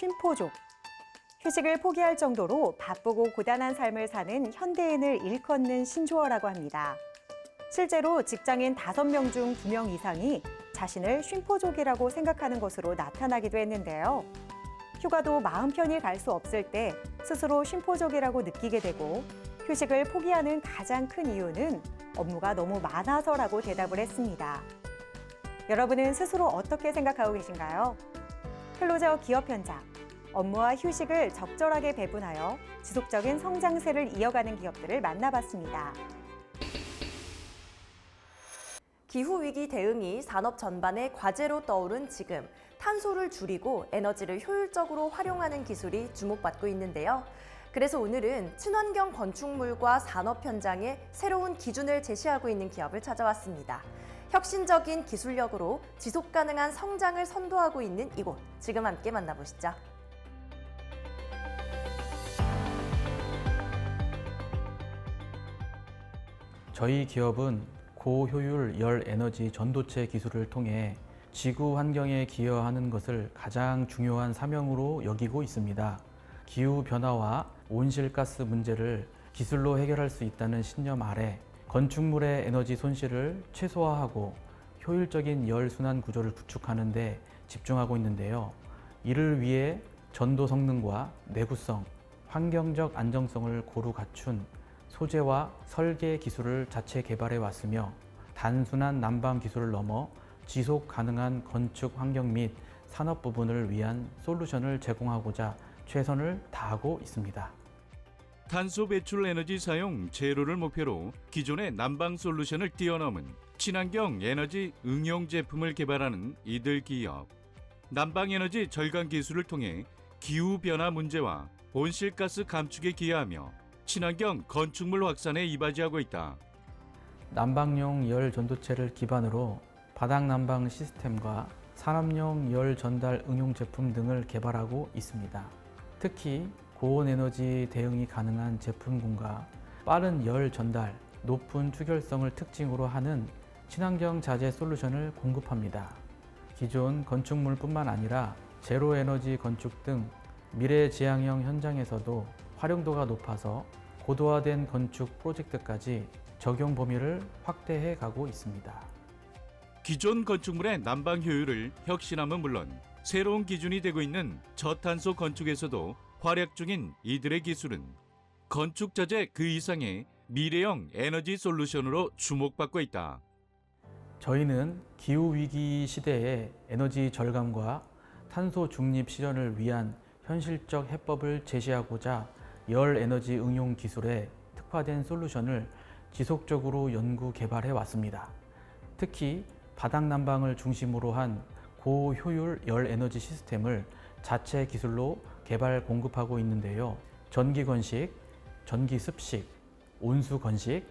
쉼표족. 휴식을 포기할 정도로 바쁘고 고단한 삶을 사는 현대인을 일컫는 신조어라고 합니다. 실제로 직장인 5명 중 2명 이상이 자신을 쉼표족이라고 생각하는 것으로 나타나기도 했는데요. 휴가도 마음 편히 갈 수 없을 때 스스로 쉼표족이라고 느끼게 되고 휴식을 포기하는 가장 큰 이유는 업무가 너무 많아서라고 대답을 했습니다. 여러분은 스스로 어떻게 생각하고 계신가요? 클로저 기업 현장. 업무와 휴식을 적절하게 배분하여 지속적인 성장세를 이어가는 기업들을 만나봤습니다. 기후위기 대응이 산업 전반의 과제로 떠오른 지금 탄소를 줄이고 에너지를 효율적으로 활용하는 기술이 주목받고 있는데요. 그래서 오늘은 친환경 건축물과 산업 현장에 새로운 기준을 제시하고 있는 기업을 찾아왔습니다. 혁신적인 기술력으로 지속 가능한 성장을 선도하고 있는 이곳. 지금 함께 만나보시죠. 저희 기업은 고효율 열 에너지 전도체 기술을 통해 지구 환경에 기여하는 것을 가장 중요한 사명으로 여기고 있습니다. 기후 변화와 온실가스 문제를 기술로 해결할 수 있다는 신념 아래 건축물의 에너지 손실을 최소화하고 효율적인 열 순환 구조를 구축하는 데 집중하고 있는데요. 이를 위해 전도 성능과 내구성, 환경적 안정성을 고루 갖춘 소재와 설계 기술을 자체 개발해 왔으며 단순한 난방 기술을 넘어 지속 가능한 건축 환경 및 산업 부분을 위한 솔루션을 제공하고자 최선을 다하고 있습니다. 탄소 배출 에너지 사용 제로를 목표로 기존의 난방 솔루션을 뛰어넘은 친환경 에너지 응용 제품을 개발하는 이들 기업. 난방 에너지 절감 기술을 통해 기후 변화 문제와 온실가스 감축에 기여하며 친환경 건축물 확산에 이바지하고 있다. 난방용 열 전도체를 기반으로 바닥 난방 시스템과 산업용 열 전달 응용 제품 등을 개발하고 있습니다. 특히 고온 에너지 대응이 가능한 제품군과 빠른 열 전달, 높은 추결성을 특징으로 하는 친환경 자재 솔루션을 공급합니다. 기존 건축물뿐만 아니라 제로 에너지 건축 등 미래 지향형 현장에서도 활용도가 높아서 고도화된 건축 프로젝트까지 적용 범위를 확대해 가고 있습니다. 기존 건축물의 난방 효율을 혁신함은 물론 새로운 기준이 되고 있는 저탄소 건축에서도 활약 중인 이들의 기술은 건축 자재 그 이상의 미래형 에너지 솔루션으로 주목받고 있다. 저희는 기후 위기 시대의 에너지 절감과 탄소 중립 실현을 위한 현실적 해법을 제시하고자 열 에너지 응용 기술에 특화된 솔루션을 지속적으로 연구 개발해 왔습니다. 특히 바닥 난방을 중심으로 한 고효율 열 에너지 시스템을 자체 기술로 개발 공급하고 있는데요. 전기 건식, 전기 습식, 온수 건식,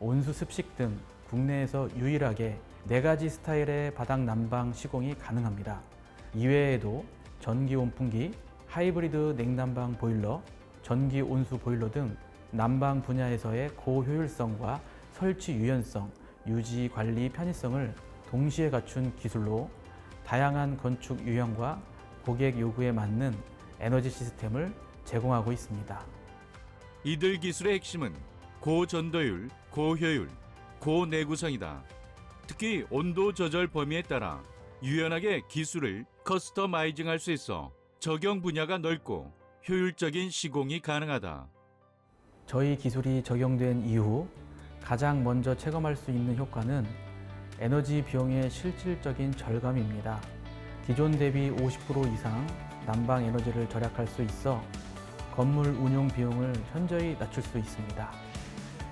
온수 습식 등 국내에서 유일하게 네 가지 스타일의 바닥 난방 시공이 가능합니다. 이외에도 전기 온풍기, 하이브리드 냉난방 보일러, 전기 온수 보일러 등 난방 분야에서의 고효율성과 설치 유연성, 유지 관리 편의성을 동시에 갖춘 기술로 다양한 건축 유형과 고객 요구에 맞는 에너지 시스템을 제공하고 있습니다. 이들 기술의 핵심은 고전도율, 고효율, 고내구성이다. 특히 온도 조절 범위에 따라 유연하게 기술을 커스터마이징할 수 있어 적용 분야가 넓고 효율적인 시공이 가능하다. 저희 기술이 적용된 이후 가장 먼저 체감할 수 있는 효과는 에너지 비용의 실질적인 절감입니다. 기존 대비 50% 이상 난방 에너지를 절약할 수 있어 건물 운용 비용을 현저히 낮출 수 있습니다.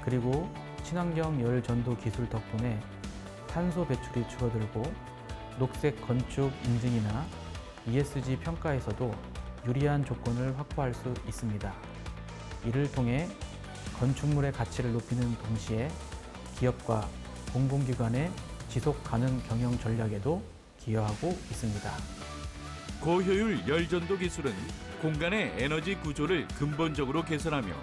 그리고 친환경 열 전도 기술 덕분에 탄소 배출이 줄어들고 녹색 건축 인증이나 ESG 평가에서도 유리한 조건을 확보할 수 있습니다. 이를 통해 건축물의 가치를 높이는 동시에 기업과 공공기관의 지속 가능 경영 전략에도 기여하고 있습니다. 고효율 열전도 기술은 공간의 에너지 구조를 근본적으로 개선하며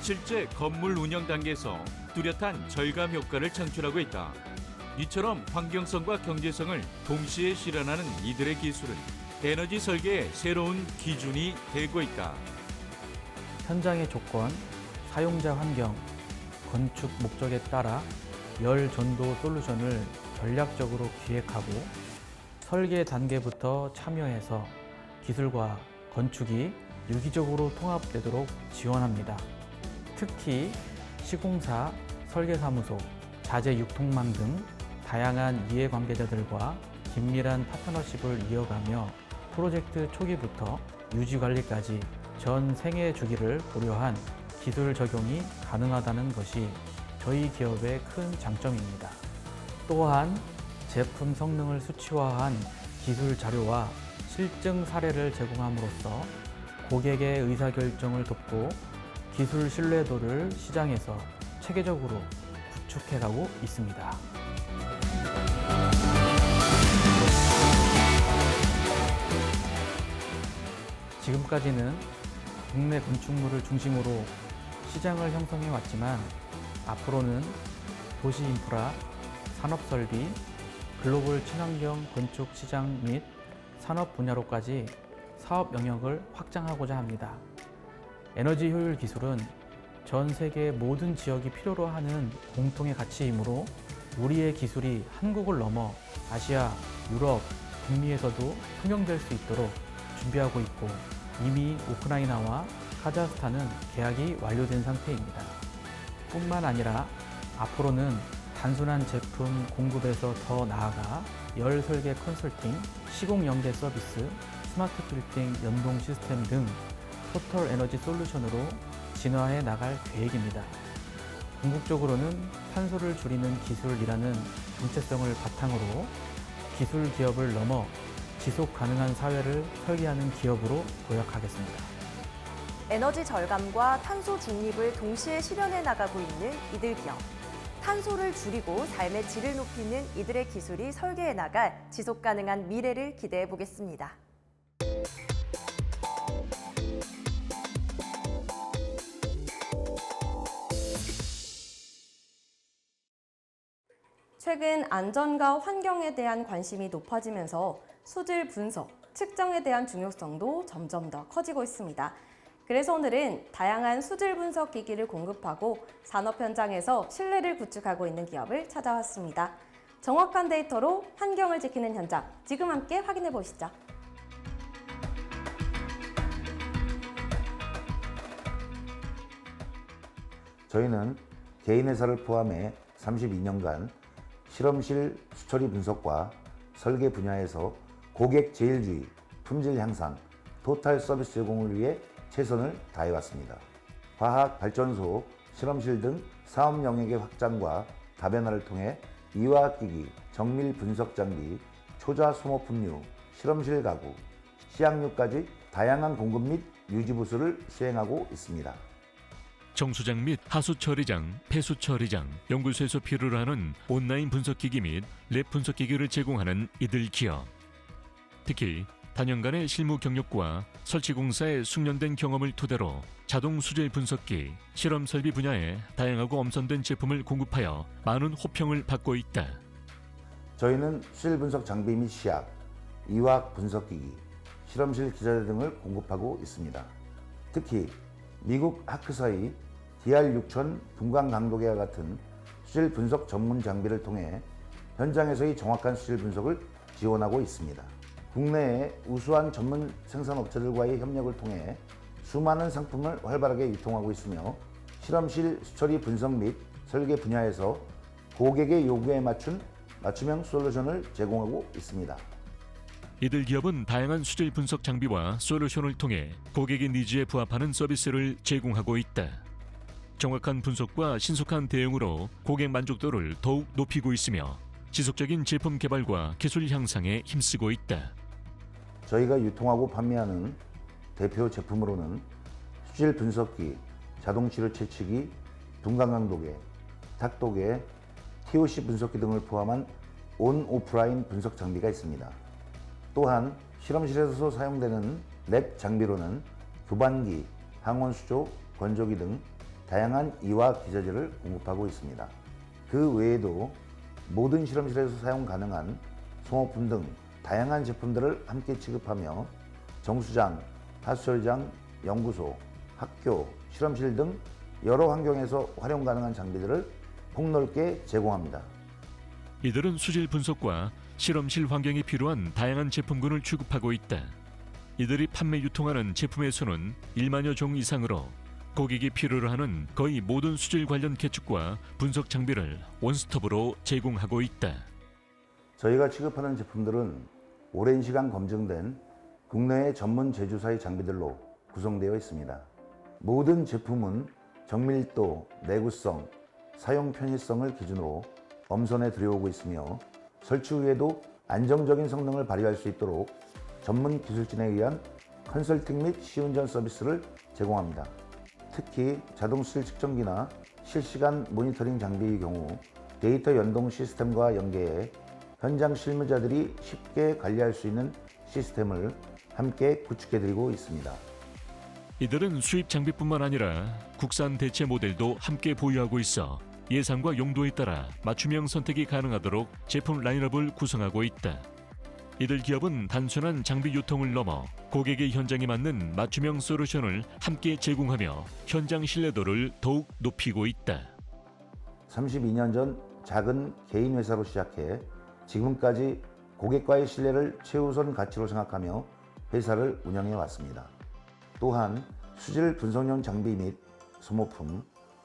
실제 건물 운영 단계에서 뚜렷한 절감 효과를 창출하고 있다. 이처럼 환경성과 경제성을 동시에 실현하는 이들의 기술은 에너지 설계의 새로운 기준이 되고 있다. 현장의 조건, 사용자 환경, 건축 목적에 따라 열 전도 솔루션을 전략적으로 기획하고 설계 단계부터 참여해서 기술과 건축이 유기적으로 통합되도록 지원합니다. 특히 시공사, 설계사무소, 자재 유통망 등 다양한 이해관계자들과 긴밀한 파트너십을 이어가며 프로젝트 초기부터 유지 관리까지 전 생애 주기를 고려한 기술 적용이 가능하다는 것이 저희 기업의 큰 장점입니다. 또한 제품 성능을 수치화한 기술 자료와 실증 사례를 제공함으로써 고객의 의사결정을 돕고 기술 신뢰도를 시장에서 체계적으로 구축해가고 있습니다. 지금까지는 국내 건축물을 중심으로 시장을 형성해 왔지만 앞으로는 도시 인프라, 산업 설비, 글로벌 친환경 건축 시장 및 산업 분야로까지 사업 영역을 확장하고자 합니다. 에너지 효율 기술은 전 세계 모든 지역이 필요로 하는 공통의 가치이므로 우리의 기술이 한국을 넘어 아시아, 유럽, 북미에서도 통용될 수 있도록 준비하고 있고 이미 우크라이나와 카자흐스탄은 계약이 완료된 상태입니다. 뿐만 아니라 앞으로는 단순한 제품 공급에서 더 나아가 열 설계 컨설팅, 시공 연계 서비스, 스마트 빌딩 연동 시스템 등 토털 에너지 솔루션으로 진화해 나갈 계획입니다. 궁극적으로는 탄소를 줄이는 기술이라는 정체성을 바탕으로 기술 기업을 넘어 지속 가능한 사회를 설계하는 기업으로 도약하겠습니다. 에너지 절감과 탄소 중립을 동시에 실현해 나가고 있는 이들 기업. 탄소를 줄이고 삶의 질을 높이는 이들의 기술이 설계해 나갈 지속 가능한 미래를 기대해 보겠습니다. 최근 안전과 환경에 대한 관심이 높아지면서 수질 분석, 측정에 대한 중요성도 점점 더 커지고 있습니다. 그래서 오늘은 다양한 수질 분석 기기를 공급하고 산업 현장에서 신뢰를 구축하고 있는 기업을 찾아왔습니다. 정확한 데이터로 환경을 지키는 현장, 지금 함께 확인해 보시죠. 저희는 개인 회사를 포함해 32년간 실험실 수처리 분석과 설계 분야에서 고객 제일주의, 품질 향상, 토탈 서비스 제공을 위해 최선을 다해왔습니다. 화학 발전소, 실험실 등 사업 영역의 확장과 다변화를 통해 이화기기, 정밀 분석 장비, 초자 소모품류, 실험실 가구, 시약류까지 다양한 공급 및 유지 부수를 수행하고 있습니다. 정수장 및 하수 처리장, 폐수 처리장, 연구소에서 필요로 하는 온라인 분석기기 및 랩 분석기기를 제공하는 이들 기업. 특히 단연간의 실무 경력과 설치 공사의 숙련된 경험을 토대로 자동 수질 분석기, 실험 설비 분야에 다양하고 엄선된 제품을 공급하여 많은 호평을 받고 있다. 저희는 수질 분석 장비 및 시약, 이화학 분석기기, 실험실 기자재 등을 공급하고 있습니다. 특히 미국 하크사의 DR6000 분광 강도계와 같은 수질 분석 전문 장비를 통해 현장에서의 정확한 수질 분석을 지원하고 있습니다. 국내의 우수한 전문 생산업체들과의 협력을 통해 수많은 상품을 활발하게 유통하고 있으며 실험실 수처리 분석 및 설계 분야에서 고객의 요구에 맞춘 맞춤형 솔루션을 제공하고 있습니다. 이들 기업은 다양한 수질 분석 장비와 솔루션을 통해 고객의 니즈에 부합하는 서비스를 제공하고 있다. 정확한 분석과 신속한 대응으로 고객 만족도를 더욱 높이고 있으며 지속적인 제품 개발과 기술 향상에 힘쓰고 있다. 저희가 유통하고 판매하는 대표 제품으로는 수질 분석기, 자동 치료 채취기, 분광강도계, 탁도계, TOC 분석기 등을 포함한 온 오프라인 분석 장비가 있습니다. 또한 실험실에서 사용되는 랩 장비로는 교반기, 항원수조, 건조기 등 다양한 이화 기자재를 공급하고 있습니다. 그 외에도 모든 실험실에서 사용 가능한 소모품 등 다양한 제품들을 함께 취급하며 정수장, 하수처리장, 연구소, 학교, 실험실 등 여러 환경에서 활용 가능한 장비들을 폭넓게 제공합니다. 이들은 수질 분석과 실험실 환경이 필요한 다양한 제품군을 취급하고 있다. 이들이 판매 유통하는 제품의 수는 1만여 종 이상으로 고객이 필요로 하는 거의 모든 수질 관련 계측과 분석 장비를 원스톱으로 제공하고 있다. 저희가 취급하는 제품들은 오랜 시간 검증된 국내의 전문 제조사의 장비들로 구성되어 있습니다. 모든 제품은 정밀도, 내구성, 사용 편의성을 기준으로 엄선해 들여오고 있으며 설치 후에도 안정적인 성능을 발휘할 수 있도록 전문 기술진에 의한 컨설팅 및 시운전 서비스를 제공합니다. 특히 자동실 측정기나 실시간 모니터링 장비의 경우 데이터 연동 시스템과 연계해 현장 실무자들이 쉽게 관리할 수 있는 시스템을 함께 구축해드리고 있습니다. 이들은 수입 장비뿐만 아니라 국산 대체 모델도 함께 보유하고 있어 예산과 용도에 따라 맞춤형 선택이 가능하도록 제품 라인업을 구성하고 있다. 이들 기업은 단순한 장비 유통을 넘어 고객의 현장에 맞는 맞춤형 솔루션을 함께 제공하며 현장 신뢰도를 더욱 높이고 있다. 32년 전 작은 개인 회사로 시작해 지금까지 고객과의 신뢰를 최우선 가치로 생각하며 회사를 운영해 왔습니다. 또한 수질 분석용 장비 및 소모품,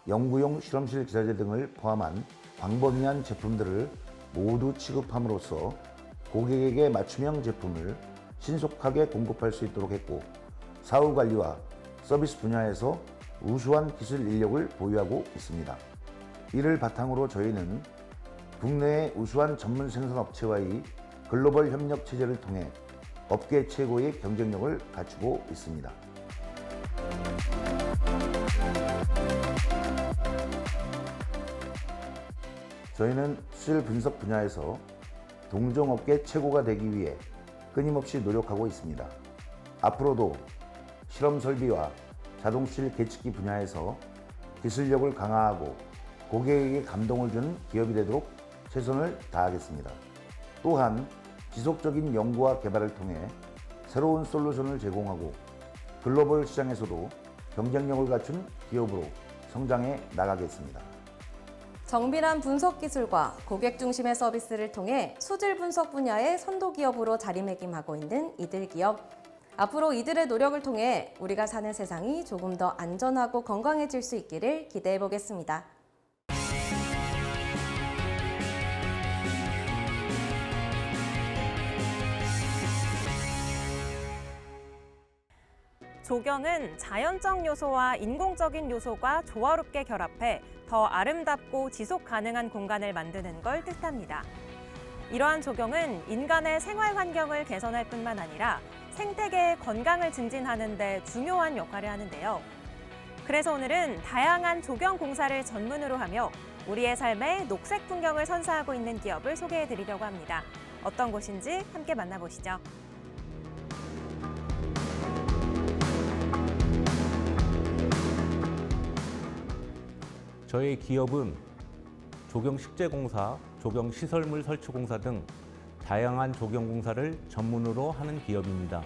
연구용 실험실 기자재 등을 포함한 광범위한 제품들을 모두 취급함으로써 고객에게 맞춤형 제품을 신속하게 공급할 수 있도록 했고 사후 관리와 서비스 분야에서 우수한 기술 인력을 보유하고 있습니다. 이를 바탕으로 저희는 국내의 우수한 전문 생산 업체와의 글로벌 협력 체제를 통해 업계 최고의 경쟁력을 갖추고 있습니다. 저희는 수질 분석 분야에서 동종업계 최고가 되기 위해 끊임없이 노력하고 있습니다. 앞으로도 실험 설비와 자동실 계측기 분야에서 기술력을 강화하고 고객에게 감동을 주는 기업이 되도록 최선을 다하겠습니다. 또한 지속적인 연구와 개발을 통해 새로운 솔루션을 제공하고 글로벌 시장에서도 경쟁력을 갖춘 기업으로 성장해 나가겠습니다. 정밀한 분석 기술과 고객 중심의 서비스를 통해 수질 분석 분야의 선도 기업으로 자리매김하고 있는 이들 기업. 앞으로 이들의 노력을 통해 우리가 사는 세상이 조금 더 안전하고 건강해질 수 있기를 기대해 보겠습니다. 조경은 자연적 요소와 인공적인 요소가 조화롭게 결합해 더 아름답고 지속 가능한 공간을 만드는 걸 뜻합니다. 이러한 조경은 인간의 생활 환경을 개선할 뿐만 아니라 생태계의 건강을 증진하는 데 중요한 역할을 하는데요. 그래서 오늘은 다양한 조경 공사를 전문으로 하며 우리의 삶에 녹색 풍경을 선사하고 있는 기업을 소개해 드리려고 합니다. 어떤 곳인지 함께 만나보시죠. 저희 기업은 조경식재공사, 조경시설물 설치공사 등 다양한 조경공사를 전문으로 하는 기업입니다.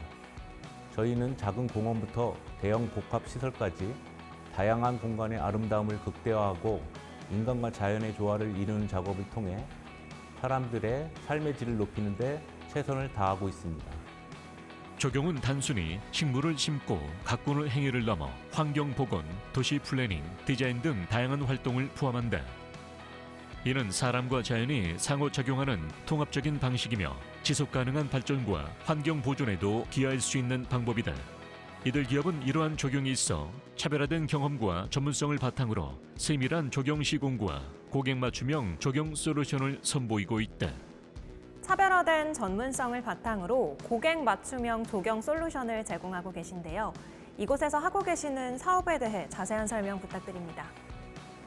저희는 작은 공원부터 대형 복합시설까지 다양한 공간의 아름다움을 극대화하고 인간과 자연의 조화를 이루는 작업을 통해 사람들의 삶의 질을 높이는 데 최선을 다하고 있습니다. 조경은 단순히 식물을 심고 가꾸는 행위를 넘어 환경 복원, 도시 플래닝, 디자인 등 다양한 활동을 포함한다. 이는 사람과 자연이 상호 작용하는 통합적인 방식이며 지속 가능한 발전과 환경 보존에도 기여할 수 있는 방법이다. 이들 기업은 이러한 조경이 있어 차별화된 경험과 전문성을 바탕으로 세밀한 조경 시공과 고객 맞춤형 조경 솔루션을 선보이고 있다. 차별화된 전문성을 바탕으로 고객 맞춤형 조경 솔루션을 제공하고 계신데요. 이곳에서 하고 계시는 사업에 대해 자세한 설명 부탁드립니다.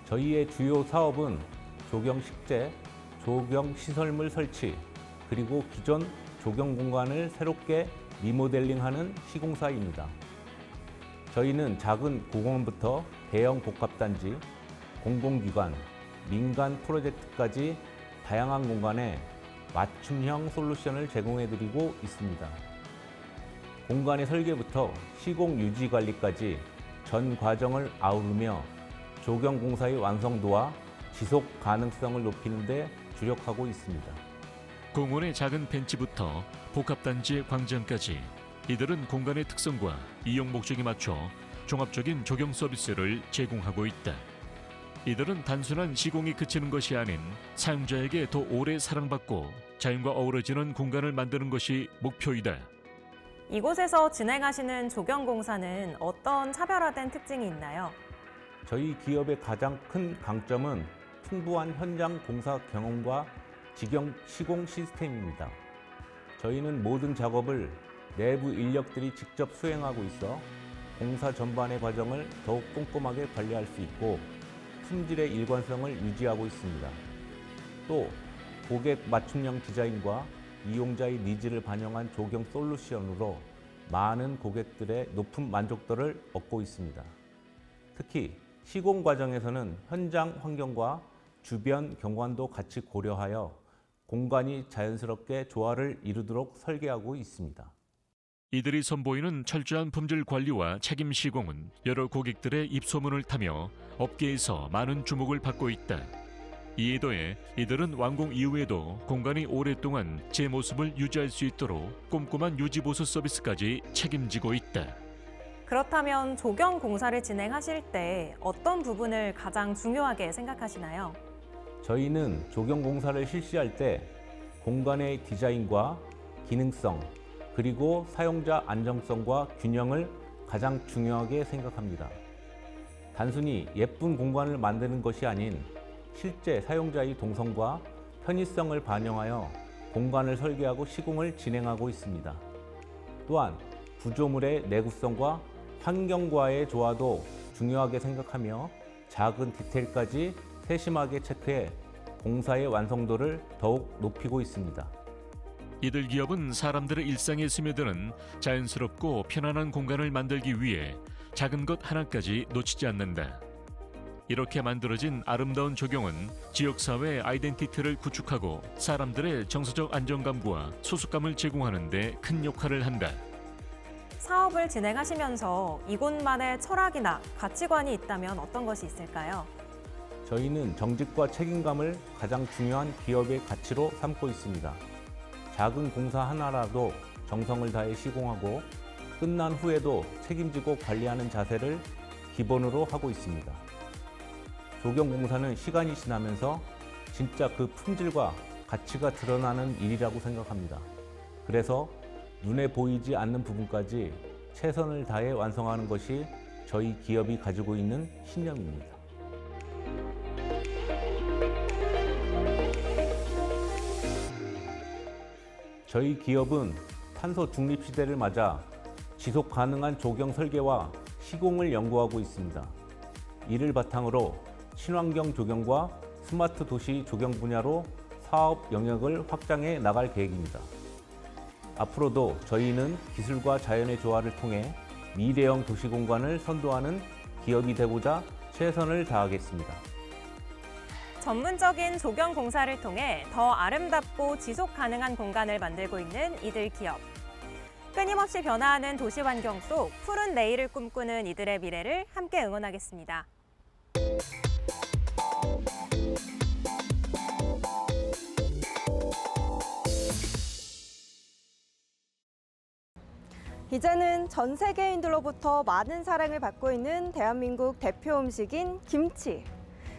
저희의 주요 사업은 조경 식재, 조경 시설물 설치, 그리고 기존 조경 공간을 새롭게 리모델링하는 시공사입니다. 저희는 작은 공원부터 대형 복합단지, 공공기관, 민간 프로젝트까지 다양한 공간에 맞춤형 솔루션을 제공해 드리고 있습니다. 공간의 설계부터 시공 유지 관리까지 전 과정을 아우르며 조경 공사의 완성도와 지속 가능성을 높이는 데 주력하고 있습니다. 공원의 작은 벤치부터 복합단지의 광장까지 이들은 공간의 특성과 이용 목적에 맞춰 종합적인 조경 서비스를 제공하고 있다. 이들은 단순한 시공이 그치는 것이 아닌 사용자에게 더 오래 사랑받고 자연과 어우러지는 공간을 만드는 것이 목표이다. 이곳에서 진행하시는 조경 공사는 어떤 차별화된 특징이 있나요? 저희 기업의 가장 큰 강점은 풍부한 현장 공사 경험과 직영 시공 시스템입니다. 저희는 모든 작업을 내부 인력들이 직접 수행하고 있어 공사 전반의 과정을 더욱 꼼꼼하게 관리할 수 있고 품질의 일관성을 유지하고 있습니다. 또 고객 맞춤형 디자인과 이용자의 니즈를 반영한 조경 솔루션으로 많은 고객들의 높은 만족도를 얻고 있습니다. 특히 시공 과정에서는 현장 환경과 주변 경관도 같이 고려하여 공간이 자연스럽게 조화를 이루도록 설계하고 있습니다. 이들이 선보이는 철저한 품질 관리와 책임 시공은 여러 고객들의 입소문을 타며 업계에서 많은 주목을 받고 있다. 이에 더해 이들은 완공 이후에도 공간이 오랫동안 제 모습을 유지할 수 있도록 꼼꼼한 유지 보수 서비스까지 책임지고 있다. 그렇다면 조경 공사를 진행하실 때 어떤 부분을 가장 중요하게 생각하시나요? 저희는 조경 공사를 실시할 때 공간의 디자인과 기능성 그리고 사용자 안정성과 균형을 가장 중요하게 생각합니다. 단순히 예쁜 공간을 만드는 것이 아닌 실제 사용자의 동선과 편의성을 반영하여 공간을 설계하고 시공을 진행하고 있습니다. 또한 구조물의 내구성과 환경과의 조화도 중요하게 생각하며 작은 디테일까지 세심하게 체크해 공사의 완성도를 더욱 높이고 있습니다. 이들 기업은 사람들의 일상에 스며드는 자연스럽고 편안한 공간을 만들기 위해 작은 것 하나까지 놓치지 않는다. 이렇게 만들어진 아름다운 조경은 지역사회의 아이덴티티를 구축하고 사람들의 정서적 안정감과 소속감을 제공하는 데 큰 역할을 한다. 사업을 진행하시면서 이곳만의 철학이나 가치관이 있다면 어떤 것이 있을까요? 저희는 정직과 책임감을 가장 중요한 기업의 가치로 삼고 있습니다. 작은 공사 하나라도 정성을 다해 시공하고 끝난 후에도 책임지고 관리하는 자세를 기본으로 하고 있습니다. 조경 공사는 시간이 지나면서 진짜 그 품질과 가치가 드러나는 일이라고 생각합니다. 그래서 눈에 보이지 않는 부분까지 최선을 다해 완성하는 것이 저희 기업이 가지고 있는 신념입니다. 저희 기업은 탄소 중립 시대를 맞아 지속 가능한 조경 설계와 시공을 연구하고 있습니다. 이를 바탕으로 친환경 조경과 스마트 도시 조경 분야로 사업 영역을 확장해 나갈 계획입니다. 앞으로도 저희는 기술과 자연의 조화를 통해 미래형 도시 공간을 선도하는 기업이 되고자 최선을 다하겠습니다. 전문적인 조경 공사를 통해 더 아름답고 지속 가능한 공간을 만들고 있는 이들 기업. 끊임없이 변화하는 도시 환경 속 푸른 내일을 꿈꾸는 이들의 미래를 함께 응원하겠습니다. 이제는 전 세계인들로부터 많은 사랑을 받고 있는 대한민국 대표 음식인 김치.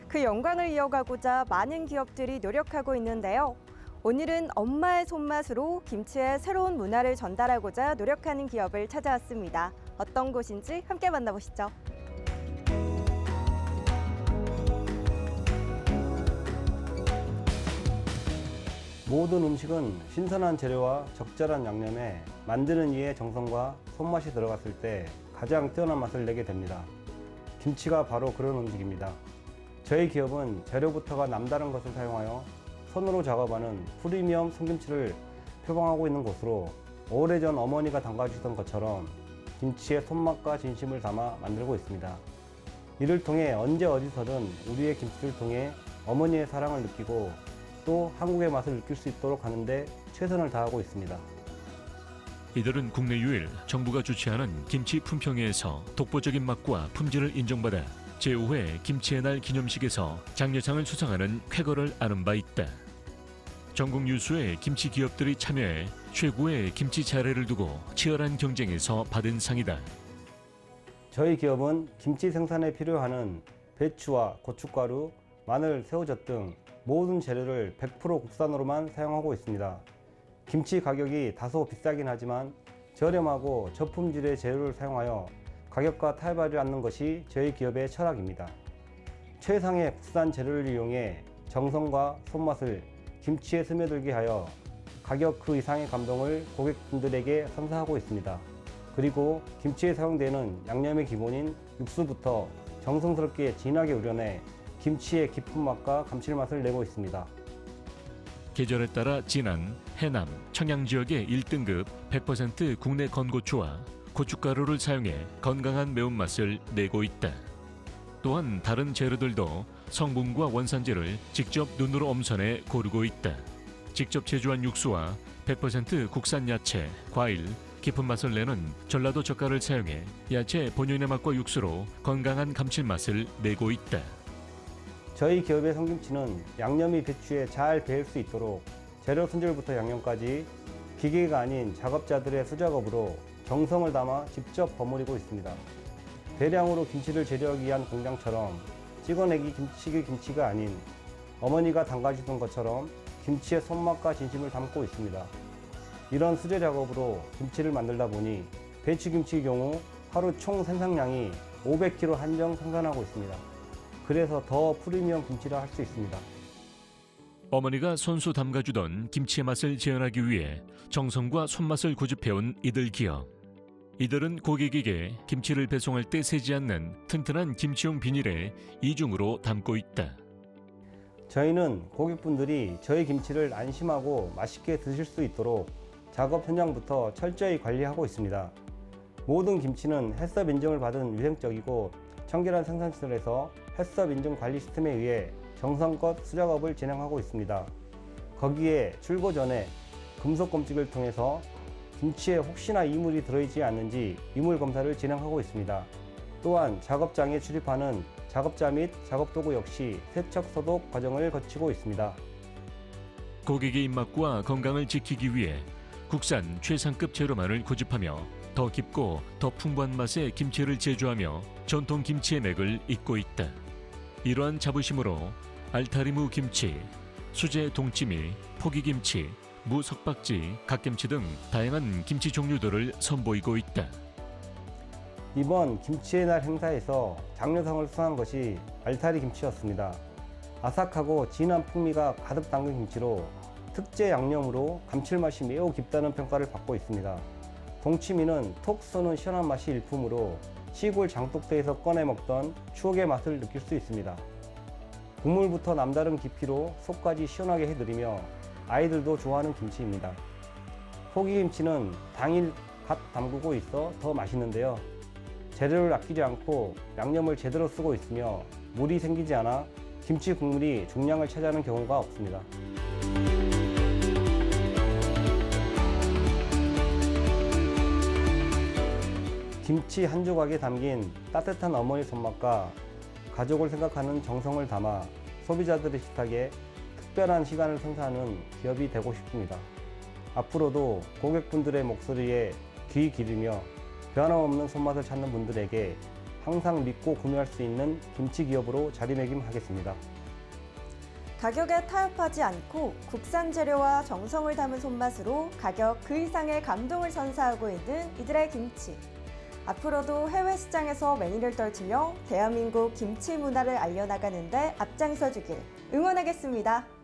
그 영광을 이어가고자 많은 기업들이 노력하고 있는데요. 오늘은 엄마의 손맛으로 김치의 새로운 문화를 전달하고자 노력하는 기업을 찾아왔습니다. 어떤 곳인지 함께 만나보시죠. 모든 음식은 신선한 재료와 적절한 양념에 만드는 이의 정성과 손맛이 들어갔을 때 가장 뛰어난 맛을 내게 됩니다. 김치가 바로 그런 음식입니다. 저희 기업은 재료부터가 남다른 것을 사용하여 손으로 작업하는 프리미엄 손김치를 표방하고 있는 곳으로 오래전 어머니가 담가주셨던 것처럼 김치의 손맛과 진심을 담아 만들고 있습니다. 이를 통해 언제 어디서든 우리의 김치를 통해 어머니의 사랑을 느끼고 또 한국의 맛을 느낄 수 있도록 하는데 최선을 다하고 있습니다. 이들은 국내 유일 정부가 주최하는 김치 품평회에서 독보적인 맛과 품질을 인정받아 제5회 김치의 날 기념식에서 장려상을 수상하는 쾌거를 아는 바 있다. 전국 유수의 김치 기업들이 참여해 최고의 김치 자례를 두고 치열한 경쟁에서 받은 상이다. 저희 기업은 김치 생산에 필요하는 배추와 고춧가루, 마늘, 새우젓 등 모든 재료를 100% 국산으로만 사용하고 있습니다. 김치 가격이 다소 비싸긴 하지만 저렴하고 저품질의 재료를 사용하여 가격과 타협하지 않는 것이 저희 기업의 철학입니다. 최상의 국산 재료를 이용해 정성과 손맛을 김치에 스며들게 하여 가격 그 이상의 감동을 고객분들에게 선사하고 있습니다. 그리고 김치에 사용되는 양념의 기본인 육수부터 정성스럽게 진하게 우려내 김치의 깊은 맛과 감칠맛을 내고 있습니다. 계절에 따라 진한 해남, 청양 지역의 1등급 100% 국내 건고추와 고춧가루를 사용해 건강한 매운맛을 내고 있다. 또한 다른 재료들도 성분과 원산지를 직접 눈으로 엄선해 고르고 있다. 직접 제조한 육수와 100% 국산 야채, 과일, 깊은 맛을 내는 전라도 젓갈을 사용해 야채 본연의 맛과 육수로 건강한 감칠맛을 내고 있다. 저희 기업의 성김치는 양념이 배추에 잘 배일 수 있도록 재료 손질부터 양념까지 기계가 아닌 작업자들의 수작업으로 정성을 담아 직접 버무리고 있습니다. 대량으로 김치를 재료하기 위한 공장처럼 찍어내기 김치기 김치가 아닌 어머니가 담가주던 것처럼 김치의 손맛과 진심을 담고 있습니다. 이런 수제 작업으로 김치를 만들다 보니 배추김치 경우 하루 총 생산량이 500kg 한정 생산하고 있습니다. 그래서 더 프리미엄 김치를 할수 있습니다. 어머니가 손수 담가주던 김치의 맛을 재현하기 위해 정성과 손맛을 고집해온 이들 기업. 이들은 고객에게 김치를 배송할 때 새지 않는 튼튼한 김치용 비닐에 이중으로 담고 있다. 저희는 고객분들이 저희 김치를 안심하고 맛있게 드실 수 있도록 작업 현장부터 철저히 관리하고 있습니다. 모든 김치는 햇섭 인증을 받은 위생적이고 청결한 생산시설에서 햇섭 인증 관리 시스템에 의해 정성껏 수작업을 진행하고 있습니다. 거기에 출고 전에 금속 검직을 통해서 김치에 혹시나 이물이 들어있지 않는지 이물 검사를 진행하고 있습니다. 또한 작업장에 출입하는 작업자 및 작업도구 역시 세척 소독 과정을 거치고 있습니다. 고객의 입맛과 건강을 지키기 위해 국산 최상급 재료만을 고집하며 더 깊고 더 풍부한 맛의 김치를 제조하며 전통 김치의 맥을 잇고 있다. 이러한 자부심으로 알타리무 김치, 수제 동치미, 포기김치, 무석박지, 갓김치 등 다양한 김치 종류들을 선보이고 있다. 이번 김치의 날 행사에서 장려상을 수상한 것이 알타리 김치였습니다. 아삭하고 진한 풍미가 가득 담긴 김치로 특제 양념으로 감칠맛이 매우 깊다는 평가를 받고 있습니다. 동치미는 톡 쏘는 시원한 맛이 일품으로 시골 장독대에서 꺼내 먹던 추억의 맛을 느낄 수 있습니다. 국물부터 남다른 깊이로 속까지 시원하게 해드리며 아이들도 좋아하는 김치입니다. 포기김치는 당일 갓 담그고 있어 더 맛있는데요. 재료를 아끼지 않고 양념을 제대로 쓰고 있으며 물이 생기지 않아 김치 국물이 중량을 차지하는 경우가 없습니다. 김치 한 조각에 담긴 따뜻한 어머니 손맛과 가족을 생각하는 정성을 담아 소비자들의 식탁에 특별한 시간을 선사하는 기업이 되고 싶습니다. 앞으로도 고객분들의 목소리에 귀 기르며 변함없는 손맛을 찾는 분들에게 항상 믿고 구매할 수 있는 김치 기업으로 자리매김하겠습니다. 가격에 타협하지 않고 국산 재료와 정성을 담은 손맛으로 가격 그 이상의 감동을 선사하고 있는 이들의 김치. 앞으로도 해외 시장에서 매니를 떨치며 대한민국 김치 문화를 알려나가는데 앞장서 주길 응원하겠습니다.